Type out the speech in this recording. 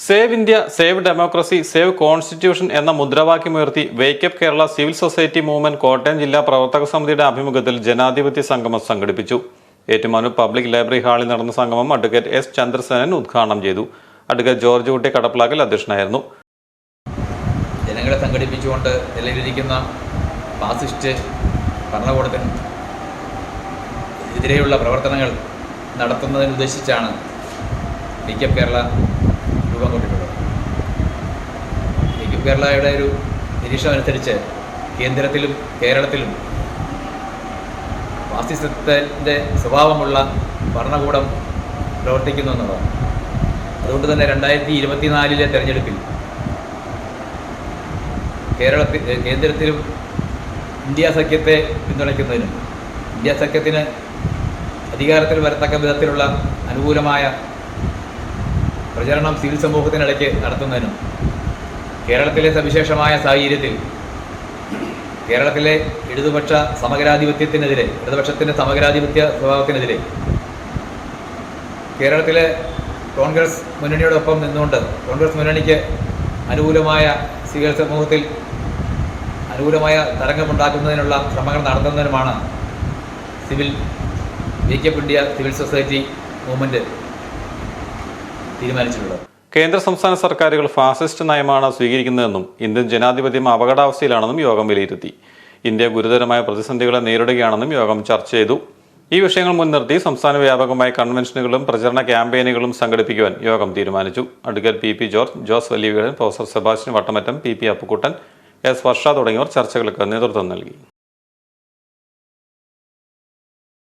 Save India save democracy save constitution എന്ന മുദ്രാവാക്യമുയർത്തി wake up Kerala civil society movement Kottayam ജില്ലാ പ്രവർത്തക സമിതിയുടെ ആഭിമുഖ്യത്തിൽ ജനാധിപത്യ സംഗമം സംഘടിപ്പിച്ചു. ഏറ്റുമാനൂർ പബ്ലിക് ലൈബ്രറി ഹാളിൽ നടന്ന സംഗമം അഡ്വക്കേറ്റ് എസ് ചന്ദ്രസേനൻ ഉദ്ഘാടനം ചെയ്തു. അഡ്വക്കേറ്റ് ജോർജ് കുട്ടി കടപ്പിളാക്കൽ അധ്യക്ഷനായിരുന്നു. ജനങ്ങളെ സംഘടിപ്പിച്ചുകൊണ്ട് നിലവിലിരിക്കുന്ന ഫാസിസ്റ്റ് ഭരണകൂടത്തിന് എതിരെയുള്ള പ്രവർത്തനങ്ങൾ നടത്തുന്നതിന് ഉദ്ദേശിച്ചാണ് വേക്കപ്പ് കേരള രൂപം കൊണ്ടിട്ടുള്ളത് ഡി കെ കേരളയുടെ ഒരു നിരീക്ഷണം അനുസരിച്ച് കേന്ദ്രത്തിലും കേരളത്തിലും ഫാസിസത്തിന്റെ സ്വഭാവമുള്ള ഭരണകൂടം പ്രവർത്തിക്കുന്നു എന്നുള്ളതാണ്. അതുകൊണ്ട് തന്നെ രണ്ടായിരത്തി ഇരുപത്തിനാലിലെ തെരഞ്ഞെടുപ്പിൽ കേരളത്തിൽ കേന്ദ്രത്തിലും ഇന്ത്യ സഖ്യത്തെ പിന്തുണയ്ക്കുന്നതിനും ഇന്ത്യ സഖ്യത്തിന് അധികാരത്തിൽ വരത്തക്ക വിധത്തിലുള്ള അനുകൂലമായ പ്രചരണം സിവിൽ സമൂഹത്തിനിടയ്ക്ക് നടത്തുന്നതിനും കേരളത്തിലെ സവിശേഷമായ സാഹചര്യത്തിൽ കേരളത്തിലെ ഇടതുപക്ഷ സമഗ്രാധിപത്യത്തിനെതിരെ ഇടതുപക്ഷത്തിന്റെ സമഗ്രാധിപത്യ സ്വഭാവത്തിനെതിരെ കേരളത്തിലെ കോൺഗ്രസ് മുന്നണിയോടൊപ്പം നിന്നുകൊണ്ട് കോൺഗ്രസ് മുന്നണിക്ക് അനുകൂലമായ സിവിൽ സമൂഹത്തിൽ അനുകൂലമായ തരംഗമുണ്ടാക്കുന്നതിനുള്ള ശ്രമങ്ങൾ നടത്തുന്നതിനുമാണ് civil wake up India civil society movement തീരുമാനിച്ചിട്ടുള്ളത്. കേന്ദ്ര സംസ്ഥാന സർക്കാരുകൾ ഫാസിസ്റ്റ് നയമാണ് സ്വീകരിക്കുന്നതെന്നും ഇന്ത്യൻ ജനാധിപത്യം അപകടാവസ്ഥയിലാണെന്നും യോഗം വിലയിരുത്തി. ഇന്ത്യ ഗുരുതരമായ പ്രതിസന്ധികളെ നേരിടുകയാണെന്നും യോഗം ചർച്ച ചെയ്തു. ഈ വിഷയങ്ങൾ മുൻനിർത്തി സംസ്ഥാന വ്യാപകമായ കൺവെൻഷനുകളും പ്രചരണ ക്യാമ്പയിനുകളും സംഘടിപ്പിക്കുവാൻ യോഗം തീരുമാനിച്ചു. Advocate P P George Jose Valiyaveedan professor Sebastian Vattamattam P P Appukuttan S Varsha തുടങ്ങിയവർ ചർച്ചകൾക്ക് നേതൃത്വം നൽകി.